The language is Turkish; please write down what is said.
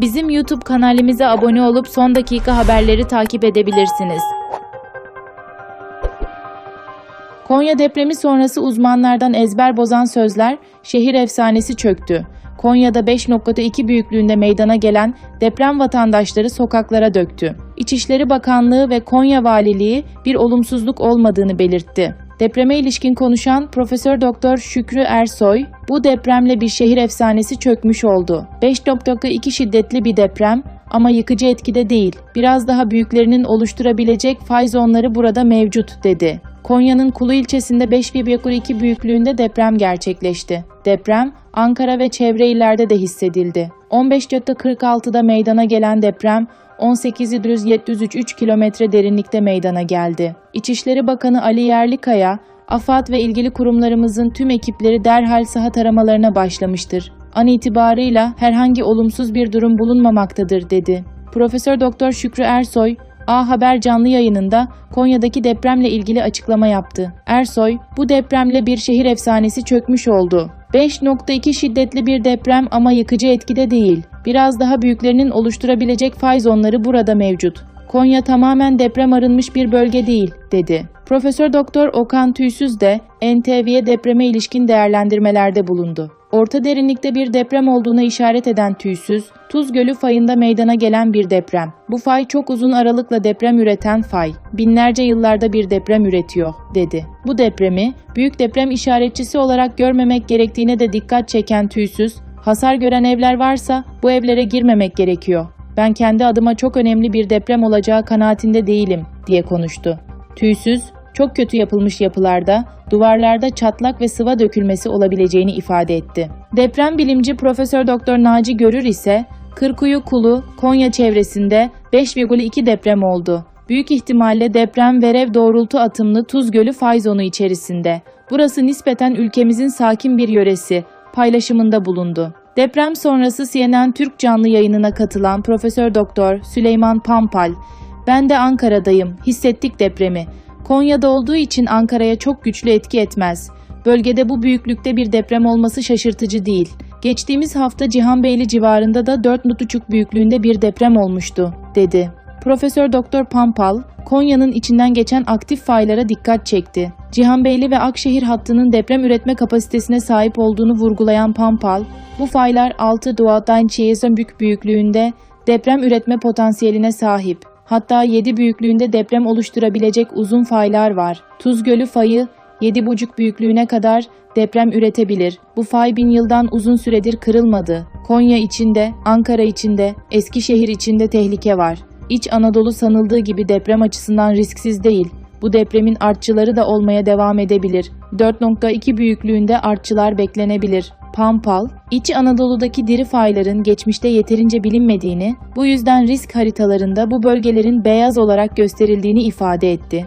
Bizim YouTube kanalimize abone olup son dakika haberleri takip edebilirsiniz. Konya depremi sonrası uzmanlardan ezber bozan sözler, şehir efsanesi çöktü. Konya'da 5.2 büyüklüğünde meydana gelen deprem vatandaşları sokaklara döktü. İçişleri Bakanlığı ve Konya Valiliği bir olumsuzluk olmadığını belirtti. Depreme ilişkin konuşan Profesör Doktor Şükrü Ersoy, bu depremle bir şehir efsanesi çökmüş oldu. 5.2 şiddetli bir deprem ama yıkıcı etkide değil. Biraz daha büyüklerinin oluşturabilecek fay zonları burada mevcut dedi. Konya'nın Kulu ilçesinde 5,2 büyüklüğünde deprem gerçekleşti. Deprem Ankara ve çevre illerde de hissedildi. 15.46'da meydana gelen deprem 18.703 kilometre derinlikte meydana geldi. İçişleri Bakanı Ali Yerlikaya, AFAD ve ilgili kurumlarımızın tüm ekipleri derhal saha taramalarına başlamıştır. An itibarıyla herhangi olumsuz bir durum bulunmamaktadır dedi. Profesör Doktor Şükrü Ersoy, A Haber canlı yayınında Konya'daki depremle ilgili açıklama yaptı. Ersoy, bu depremle bir şehir efsanesi çökmüş oldu. 5.2 şiddetli bir deprem ama yıkıcı etkide değil. Biraz daha büyüklerinin oluşturabilecek fay zonları burada mevcut. Konya tamamen deprem arınmış bir bölge değil, dedi. Profesör Doktor Okan Tüysüz de NTV'ye depreme ilişkin değerlendirmelerde bulundu. Orta derinlikte bir deprem olduğuna işaret eden Tüysüz, Tuz Gölü fayında meydana gelen bir deprem. Bu fay çok uzun aralıkla deprem üreten fay. Binlerce yıllarda bir deprem üretiyor, dedi. Bu depremi büyük deprem işaretçisi olarak görmemek gerektiğine de dikkat çeken Tüysüz, hasar gören evler varsa bu evlere girmemek gerekiyor. Ben kendi adıma çok önemli bir deprem olacağı kanaatinde değilim, diye konuştu. Tüysüz, çok kötü yapılmış yapılarda duvarlarda çatlak ve sıva dökülmesi olabileceğini ifade etti. Deprem bilimci Profesör Doktor Naci Görür ise Kırkuyu Kulu, Konya çevresinde 5,2 deprem oldu. Büyük ihtimalle deprem verev doğrultu atımlı Tuz Gölü fay zonu içerisinde. Burası nispeten ülkemizin sakin bir yöresi paylaşımında bulundu. Deprem sonrası CNN Türk canlı yayınına katılan Profesör Doktor Süleyman Pampal, "Ben de Ankara'dayım. Hissettik depremi. Konya'da olduğu için Ankara'ya çok güçlü etki etmez. Bölgede bu büyüklükte bir deprem olması şaşırtıcı değil. Geçtiğimiz hafta Cihanbeyli civarında da 4.5 büyüklüğünde bir deprem olmuştu, dedi. Profesör Doktor Pampal, Konya'nın içinden geçen aktif faylara dikkat çekti. Cihanbeyli ve Akşehir hattının deprem üretme kapasitesine sahip olduğunu vurgulayan Pampal, bu faylar 6 Doğadan büyük büyüklüğünde deprem üretme potansiyeline sahip. Hatta 7 büyüklüğünde deprem oluşturabilecek uzun faylar var. Tuz Gölü fayı 7,5 büyüklüğüne kadar deprem üretebilir. Bu fay bin yıldan uzun süredir kırılmadı. Konya içinde, Ankara içinde, Eskişehir içinde tehlike var. İç Anadolu sanıldığı gibi deprem açısından risksiz değil. Bu depremin artçıları da olmaya devam edebilir. 4.2 büyüklüğünde artçılar beklenebilir. Pampal, İç Anadolu'daki diri fayların geçmişte yeterince bilinmediğini, bu yüzden risk haritalarında bu bölgelerin beyaz olarak gösterildiğini ifade etti.